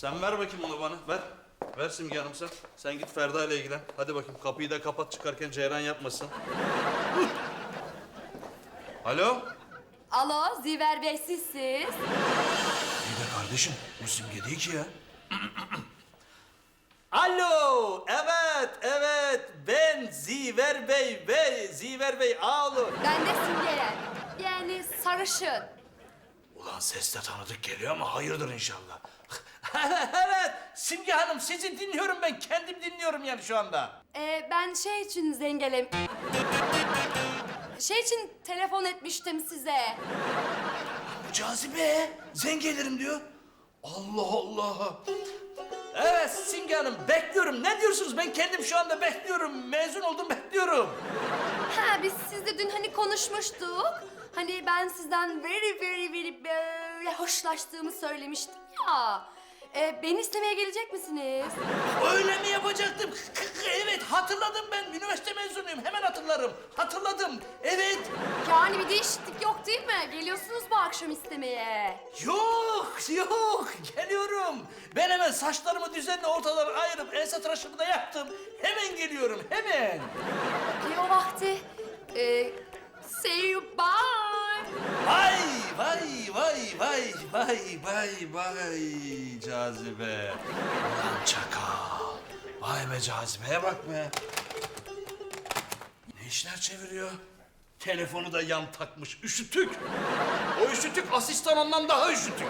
Sen ver bakayım onu bana. Ver. Ver Simge Hanım sen. Sen git Ferda ile ilgilen. Hadi bakayım kapıyı da kapat çıkarken ceyran yapmasın. Alo? Alo Ziver Bey sizsiz. İyi de kardeşim bu Simge değil ki ya. Alo, evet, evet. Ben Ziver Bey, Bey, Ziver Bey, ağlı. Ben de Simge'ye. Yani sarışın. Ulan ses de tanıdık geliyor ama hayırdır inşallah. Simge Hanım sizi dinliyorum ben. Kendim dinliyorum yani şu anda. Ee, ben şey için zengelem... Şey için telefon etmiştim size. Cazibe, zengelerim diyor. Allah Allah. Evet Simge Hanım bekliyorum. Ne diyorsunuz? Ben kendim şu anda bekliyorum. Mezun oldum bekliyorum. Ha biz sizle dün hani konuşmuştuk. Hani ben sizden very very very böyle hoşlaştığımı söylemiştim ya. Ee, beni istemeye gelecek misiniz? Öyle mi yapacaktım? K- k- Evet hatırladım ben. Üniversite mezunuyum. Hemen hatırlarım. Hatırladım. Evet. Yani bir değişiklik yok değil mi? Geliyorsunuz bu akşam istemeye. Yok yok. Geliyorum. Ben hemen saçlarımı düzenli ortalara ayırıp ense tıraşımı da yaptım. Hemen geliyorum. Hemen. İyi o vakti. Ee, vay vay vay vay cazibe. Ulan çakal. Vay be cazibeye bak be. Ne işler çeviriyor? Telefonu da yan takmış. Üşütük. O üşütük asistan ondan daha üşütük.